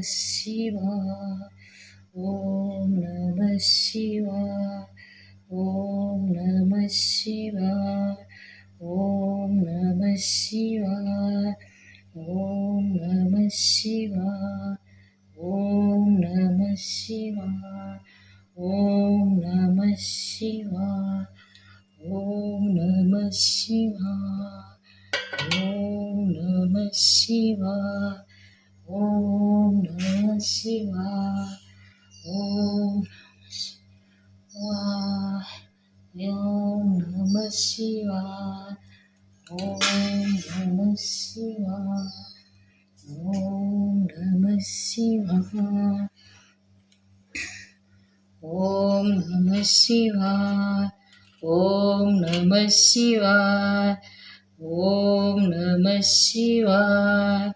नमः शिवाय ॐ नमः शिवाय ॐ नमः शिवाय ॐ नमः शिवाय ॐ नमः शिवाय ॐ नमः शिवाय ॐ नमः शिवाय ॐ नमः オムナシワオムナシワヨムナシワオムナシワオムナシワオムナシワオーナシワオーナシワ